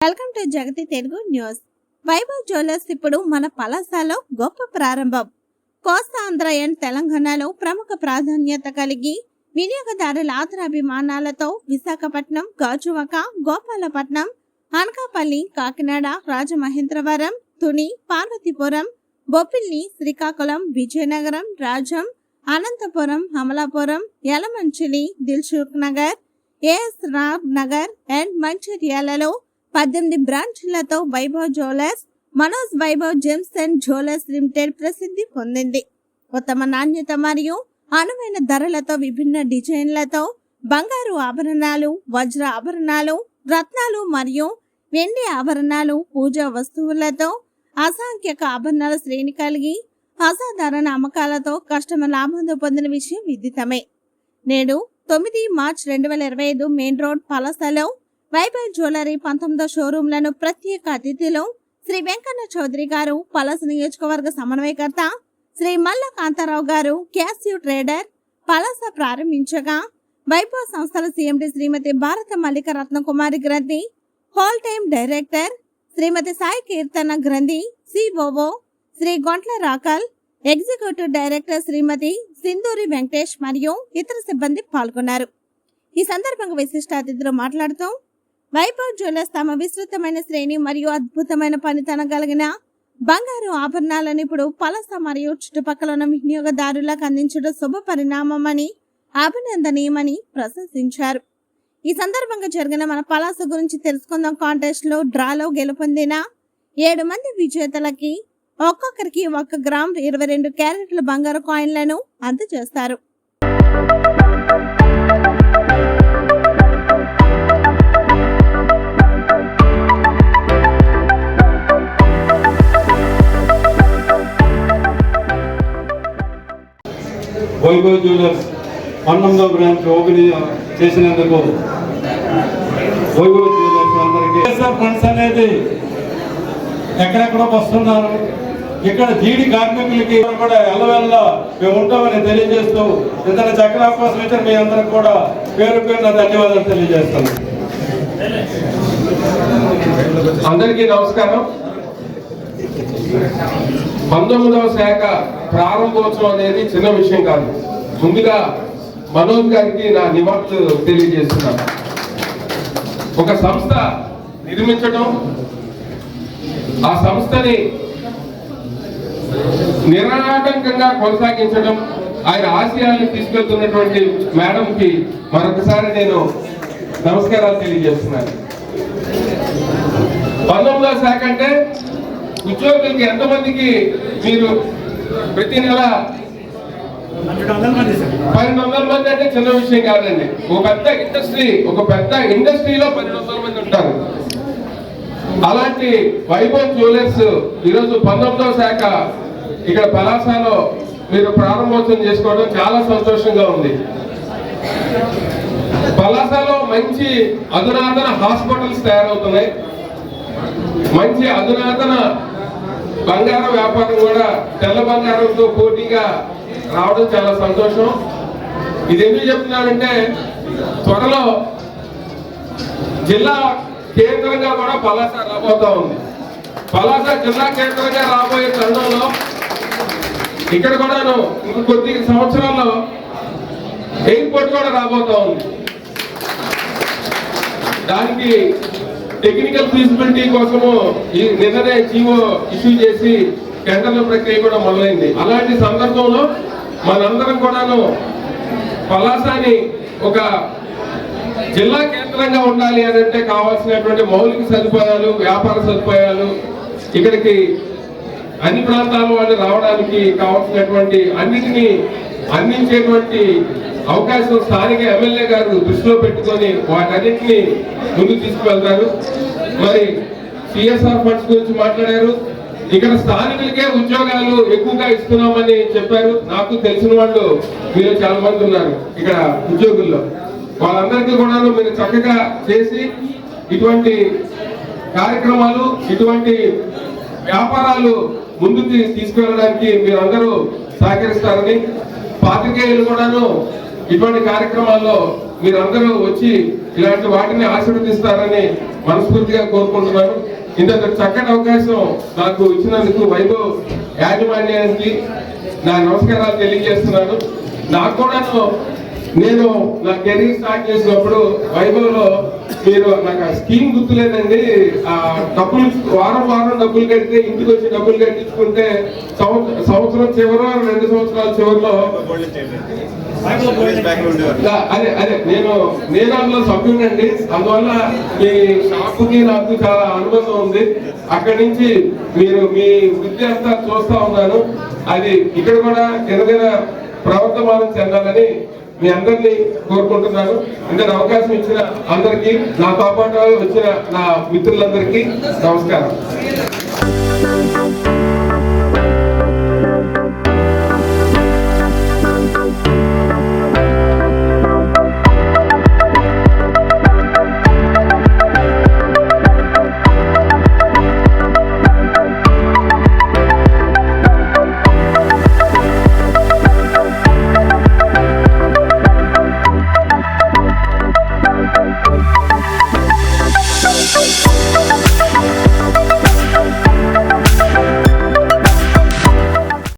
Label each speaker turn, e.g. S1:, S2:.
S1: Welcome to Jagathi Telugu news. Vaibhav jewellers ఇప్పుడు మన పలాసలో గొప్ప ప్రారంభం. కోస్తాంధ్ర అండ్ తెలంగాణలో ప్రముఖ ప్రాధాన్యత కలిగి వినియోగదారుల ఆదరాభిమానాలతో Visakhapatnam Gajuwaka Gopalapatnam Anakapalli Kakinada Rajamahendravaram Tuni Parvathipuram Bobbili Srikakulam Vizianagaram Rajam Anantapuram Amalapuram Yelamanchili Dilsukhnagar A S Ram Nagar and మంచిర్యాలలో పద్దెనిమిది బ్రాంచ్లతో Vaibhav jewellers Manoj Vaibhav gems and jewellers limited ప్రసిద్ధి పొందింది. ఉత్తమ నాణ్యత మరియు అనువైన ధరలతో విభిన్న డిజైన్లతో బంగారు ఆభరణాలు వజ్ర ఆభరణాలు రత్నాలు మరియు వెండి ఆభరణాలు పూజా వస్తువులతో అసాంఖ్యక ఆభరణాల శ్రేణి కలిగి అసాధారణ అమ్మకాలతో కస్టమర్ లాభం పొందిన విషయం విదితమే నేడు తొమ్మిది మార్చ్ రెండు వేల ఇరవై ఐదు మెయిన్ రోడ్ పలసలో వైభవ్ జ్యువెలరీ పంతొమ్మిదో షోరూంలను ప్రత్యేక అతిథిలో శ్రీ వెంకన్న చౌదరి గారు పలస నియోజకవర్గ సమన్వయకర్త శ్రీ మల్ల కాంతారావు గారు క్యాస్యూ ట్రేడర్ పలస ప్రారంభించగా వైభవ్ సంస్థల సీఎండి శ్రీమతి Bharatha Mallika Ratnakumari Granthi whole time director Shrimati Sai Keerthana Granthi COO Shri Gontla Rakal executive director Shrimati Sindhuri Venkatesh మరియు ఇతర సిబ్బంది పాల్గొన్నారు. ఈ సందర్భంగా విశిష్ట అతిథులు మాట్లాడుతూ వైభవ్ జ్యువెలర్స్ తమ విస్తృతమైన శ్రేణి మరియు అద్భుతమైన పనితనం కలిగిన బంగారు ఆభరణాలను ఇప్పుడు పలస మరియు చుట్టుపక్కల ఉన్న వినియోగదారులకు అందించడం శుభ పరిణామమని అభినందనీయమని ప్రశంసించారు. ఈ సందర్భంగా జరిగిన మన పలాస గురించి తెలుసుకుందాం. కాంటెస్ట్లో డ్రాలో గెలుపొందిన ఏడు మంది విజేతలకి ఒక్కొక్కరికి ఒక గ్రామ్ ఇరవై రెండు క్యారెట్ల బంగారు కాయిన్లను అందజేస్తారు.
S2: వైభవ్ జ్యువెలర్స్ పంతొమ్మిదో బ్రాంచ్ ఓపెన్ చేసినందుకు వైభవ్ జ్యువెలర్స్ అందరికీ. ఫండ్స్ అనేది ఎక్కడెక్కడో వస్తున్నారు. ఇక్కడ జీడి కార్మికులకి కూడా ఎల్లవెల్ల మేము ఉంటామని తెలియజేస్తూ ఇంత చక్కర అవకాశం ఇచ్చిన మీ అందరికి కూడా పేరు పేరున ధన్యవాదాలు తెలియజేస్తాను
S3: అందరికీ నమస్కారం. పంతొమ్మిదవ శాఖ ప్రారంభోత్సవం అనేది చిన్న విషయం కాదు. ముందుగా మనోజ్ గారికి నా నివాళులు తెలియజేస్తున్నాను. ఒక సంస్థ నిర్మించడం ఆ సంస్థని నిరాటంకంగా కొనసాగించడం ఆయన ఆశయాలను తీసుకెళ్తున్నటువంటి మేడంకి మరొకసారి నేను నమస్కారాలు తెలియజేస్తున్నాను. పంతొమ్మిదవ శాఖ అంటే ఉద్యోగులకి ఎంతమందికి మీరు ప్రతి నెల పన్నెండు వందల మంది అంటే చిన్న విషయం కాదండి. ఒక పెద్ద ఇండస్ట్రీ ఒక పెద్ద ఇండస్ట్రీలో పన్నెండు వందల మంది ఉంటారు. అలాంటి వైభవ్ జ్యువెలర్స్ ఈరోజు పంతొమ్మిదవ శాఖ ఇక్కడ పలాసలో మీరు ప్రారంభోత్సవం చేసుకోవడం చాలా సంతోషంగా ఉంది. పలాసలో మంచి అధునాతన హాస్పిటల్స్ తయారవుతున్నాయి. మంచి అధునాతన బంగారం వ్యాపారం కూడా తెల్ల బంగారంతో పోటీగా రావడం చాలా సంతోషం. ఇది ఎందుకు చెప్తున్నానంటే త్వరలో జిల్లా కేంద్రంగా కూడా పలాస రాబోతా ఉంది. పలాస జిల్లా కేంద్రంగా రాబోయే తరుణంలో ఇక్కడ కూడాను ఇంక కొద్ది సంవత్సరాల్లో ఎయిర్పోర్ట్ కూడా రాబోతా ఉంది. దానికి టెక్నికల్ ఫీజిబిలిటీ కోసము ఈ నిన్ననే జీవో ఇష్యూ చేసి టెండర్ల ప్రక్రియ కూడా మొదలైంది. అలాంటి సందర్భంలో మనందరం కూడాను పలాసాని ఒక జిల్లా కేంద్రంగా ఉండాలి అని అంటే కావాల్సినటువంటి మౌలిక సదుపాయాలు వ్యాపార సదుపాయాలు ఇక్కడికి అన్ని ప్రాంతాల వాళ్ళు రావడానికి కావాల్సినటువంటి అన్నిటినీ అందించేటువంటి అవకాశం స్థానిక ఎమ్మెల్యే గారు దృష్టిలో పెట్టుకొని వాటన్నిటిని ముందుకు తీసుకువెళ్తారు. మరి సిఎస్ఆర్ ఫండ్స్ గురించి మాట్లాడారు. ఇక్కడ స్థానికులకే ఉద్యోగాలు ఎక్కువగా ఇస్తున్నామని చెప్పారు. నాకు తెలిసిన వాళ్ళు మీరు చాలా మంది ఉన్నారు ఇక్కడ ఉద్యోగుల్లో. వాళ్ళందరికీ కూడా మీరు చక్కగా చేసి ఇటువంటి కార్యక్రమాలు ఇటువంటి వ్యాపారాలు ముందుకు తీసుకువెళ్ళడానికి మీరందరూ సహకరిస్తారని పాత్రికేయులు కూడాను ఇటువంటి కార్యక్రమాల్లో మీరందరూ వచ్చి ఇలాంటి వాటిని ఆశీర్వదిస్తారని మనస్ఫూర్తిగా కోరుకుంటున్నాను. ఇంత చక్కటి అవకాశం నాకు ఇచ్చినందుకు వైభవ్ యాజమాన్యానికి నా నమస్కారాలు తెలియజేస్తున్నాను. నాకు కూడాను నేను నా కెరీర్ స్టార్ట్ చేసినప్పుడు వైభవ్లో మీరు నాకు ఆ స్కీమ్ గుర్తులేదండి. ఆ డబ్బులు వారం వారం డబ్బులు కడితే ఇంటికి వచ్చి డబ్బులు కట్టించుకుంటే సంవత్సరం సంవత్సరం చివరో రెండు సంవత్సరాల చివరిలో అదే అదే నేను నేను అందులో సభ్యుడండి అందువల్ల మీ షాపుకి నాకు చాలా అనుబంధం ఉంది. అక్కడి నుంచి మీరు మీ విద్య అంతా చూస్తా ఉన్నాను. అది ఇక్కడ కూడా ఎదుగైన ప్రవర్తమానం చెందాలని మీ అందరినీ కోరుకుంటున్నాను. ఇంతటి అవకాశం ఇచ్చిన అందరికీ నాతో పాటు వచ్చిన నా మిత్రులందరికీ నమస్కారం.